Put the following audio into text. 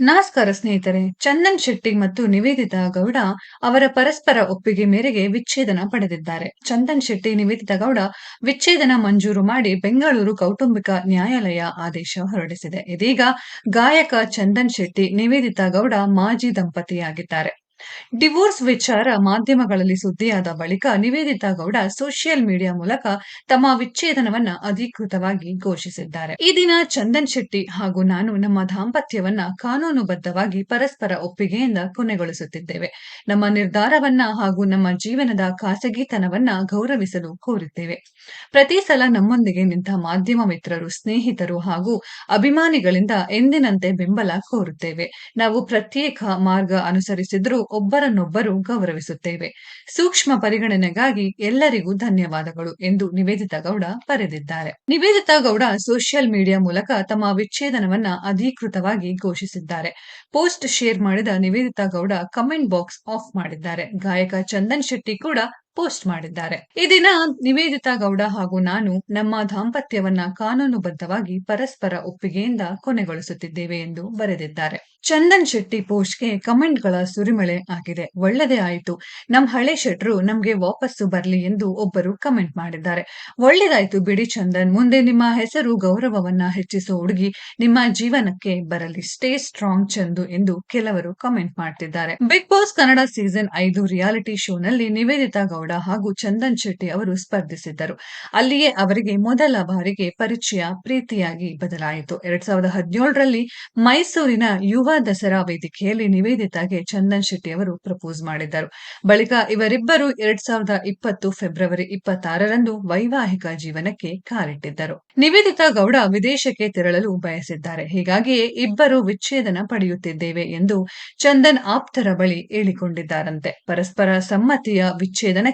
ನಮಸ್ಕಾರ ಸ್ನೇಹಿತರೆ, ಚಂದನ್ ಶೆಟ್ಟಿ ಮತ್ತು ನಿವೇದಿತಾ ಗೌಡ ಅವರ ಪರಸ್ಪರ ಒಪ್ಪಿಗೆ ಮೇರೆಗೆ ವಿಚ್ಛೇದನ ಪಡೆದಿದ್ದಾರೆ. ಚಂದನ್ ಶೆಟ್ಟಿ, ನಿವೇದಿತಾ ಗೌಡ ವಿಚ್ಛೇದನ ಮಂಜೂರು ಮಾಡಿ ಬೆಂಗಳೂರು ಕೌಟುಂಬಿಕ ನ್ಯಾಯಾಲಯ ಆದೇಶ ಹೊರಡಿಸಿದೆ. ಇದೀಗ ಗಾಯಕ ಚಂದನ್ ಶೆಟ್ಟಿ, ನಿವೇದಿತಾ ಗೌಡ ಮಾಜಿ ದಂಪತಿಯಾಗಿದ್ದಾರೆ. ಡಿವೋರ್ಸ್ ವಿಚಾರ ಮಾಧ್ಯಮಗಳಲ್ಲಿ ಸುದ್ದಿಯಾದ ಬಳಿಕ ನಿವೇದಿತಾ ಗೌಡ ಸೋಷಿಯಲ್ ಮೀಡಿಯಾ ಮೂಲಕ ತಮ್ಮ ವಿಚ್ಛೇದನವನ್ನ ಅಧಿಕೃತವಾಗಿ ಘೋಷಿಸಿದ್ದಾರೆ. ಈ ದಿನ ಚಂದನ್ ಶೆಟ್ಟಿ ಹಾಗೂ ನಾನು ನಮ್ಮ ದಾಂಪತ್ಯವನ್ನ ಕಾನೂನುಬದ್ಧವಾಗಿ ಪರಸ್ಪರ ಒಪ್ಪಿಗೆಯಿಂದ ಕೊನೆಗೊಳಿಸುತ್ತಿದ್ದೇವೆ. ನಮ್ಮ ನಿರ್ಧಾರವನ್ನ ಹಾಗೂ ನಮ್ಮ ಜೀವನದ ಖಾಸಗಿತನವನ್ನ ಗೌರವಿಸಲು ಕೋರಿದ್ದೇವೆ. ಪ್ರತಿ ಸಲ ನಮ್ಮೊಂದಿಗೆ ನಿಂತ ಮಾಧ್ಯಮ ಮಿತ್ರರು, ಸ್ನೇಹಿತರು ಹಾಗೂ ಅಭಿಮಾನಿಗಳಿಂದ ಎಂದಿನಂತೆ ಬೆಂಬಲ ಕೋರುತ್ತೇವೆ. ನಾವು ಪ್ರತ್ಯೇಕ ಮಾರ್ಗ ಅನುಸರಿಸಿದ್ರೂ ಒಬ್ಬರನ್ನೊಬ್ಬರು ಗೌರವಿಸುತ್ತೇವೆ. ಸೂಕ್ಷ್ಮ ಪರಿಗಣನೆಗಾಗಿ ಎಲ್ಲರಿಗೂ ಧನ್ಯವಾದಗಳು ಎಂದು ನಿವೇದಿತಾ ಗೌಡ ಬರೆದಿದ್ದಾರೆ. ನಿವೇದಿತಾ ಗೌಡ ಸೋಷಿಯಲ್ ಮೀಡಿಯಾ ಮೂಲಕ ತಮ್ಮ ವಿಚ್ಛೇದನವನ್ನ ಅಧಿಕೃತವಾಗಿ ಘೋಷಿಸಿದ್ದಾರೆ. ಪೋಸ್ಟ್ ಶೇರ್ ಮಾಡಿದ Nivedita Gowda comment box off ಮಾಡಿದ್ದಾರೆ. ಗಾಯಕ ಚಂದನ್ ಶೆಟ್ಟಿ ಕೂಡ ಪೋಸ್ಟ್ ಮಾಡಿದ್ದಾರೆ. ಈ ದಿನ ನಿವೇದಿತಾ ಗೌಡ ಹಾಗೂ ನಾನು ನಮ್ಮ ದಾಂಪತ್ಯವನ್ನ ಕಾನೂನುಬದ್ಧವಾಗಿ ಪರಸ್ಪರ ಒಪ್ಪಿಗೆಯಿಂದ ಕೊನೆಗೊಳಿಸುತ್ತಿದ್ದೇವೆ ಎಂದು ಬರೆದಿದ್ದಾರೆ. ಚಂದನ್ ಶೆಟ್ಟಿ ಪೋಸ್ಟ್ಗೆ ಕಮೆಂಟ್ಗಳ ಸುರಿಮಳೆ ಆಗಿದೆ. ಒಳ್ಳೆದೇ ಆಯಿತು. ನಮ್ಮ ಹಳೆ ಶೆಟ್ರು ನಮ್ಗೆ ವಾಪಸ್ಸು ಬರ್ಲಿ ಎಂದು ಒಬ್ಬರು ಕಮೆಂಟ್ ಮಾಡಿದ್ದಾರೆ. ಒಳ್ಳೇದಾಯ್ತು ಬಿಡಿ ಚಂದನ್. ಮುಂದೆ ನಿಮ್ಮ ಹೆಸರು, ಗೌರವವನ್ನ ಹೆಚ್ಚಿಸೋ ಹುಡುಗಿ ನಿಮ್ಮ ಜೀವನಕ್ಕೆ ಬರಲಿ. ಸ್ಟೇ ಸ್ಟ್ರಾಂಗ್ ಚಂದು ಎಂದು ಕೆಲವರು ಕಮೆಂಟ್ ಮಾಡ್ತಿದ್ದಾರೆ. ಬಿಗ್ ಬಾಸ್ ಕನ್ನಡ ಸೀಸನ್ ಐದು ರಿಯಾಲಿಟಿ ಶೋನಲ್ಲಿ ನಿವೇದಿತಾ ಗೌಡ ಹಾಗೂ ಚಂದನ್ ಶೆಟ್ಟಿ ಅವರು ಸ್ಪರ್ಧಿಸಿದ್ದರು. ಅಲ್ಲಿಯೇ ಅವರಿಗೆ ಮೊದಲ ಬಾರಿಗೆ ಪರಿಚಯ ಪ್ರೀತಿಯಾಗಿ ಬದಲಾಯಿತು. ಎರಡ್ ಸಾವಿರದ ಹದಿನೇಳರಲ್ಲಿ ಮೈಸೂರಿನ ಯುವ ದಸರಾ ವೇದಿಕೆಯಲ್ಲಿ ನಿವೇದಿತಾಗೆ ಚಂದನ್ ಶೆಟ್ಟಿ ಅವರು ಪ್ರಪೋಸ್ ಮಾಡಿದ್ದರು. ಬಳಿಕ ಇವರಿಬ್ಬರು ಎರಡ್ ಸಾವಿರದ ಇಪ್ಪತ್ತು ಫೆಬ್ರವರಿ ಇಪ್ಪತ್ತಾರರಂದು ವೈವಾಹಿಕ ಜೀವನಕ್ಕೆ ಕಾಲಿಟ್ಟಿದ್ದರು. ನಿವೇದಿತಾ ಗೌಡ ವಿದೇಶಕ್ಕೆ ತೆರಳಲು ಬಯಸಿದ್ದಾರೆ. ಹೀಗಾಗಿಯೇ ಇಬ್ಬರು ವಿಚ್ಛೇದನ ಪಡೆಯುತ್ತಿದ್ದೇವೆ ಎಂದು ಚಂದನ್ ಆಪ್ತರ ಬಳಿ ಹೇಳಿಕೊಂಡಿದ್ದಾರಂತೆ. ಪರಸ್ಪರ ಸಮ್ಮತಿಯ ವಿಚ್ಛೇದನಕ್ಕೆ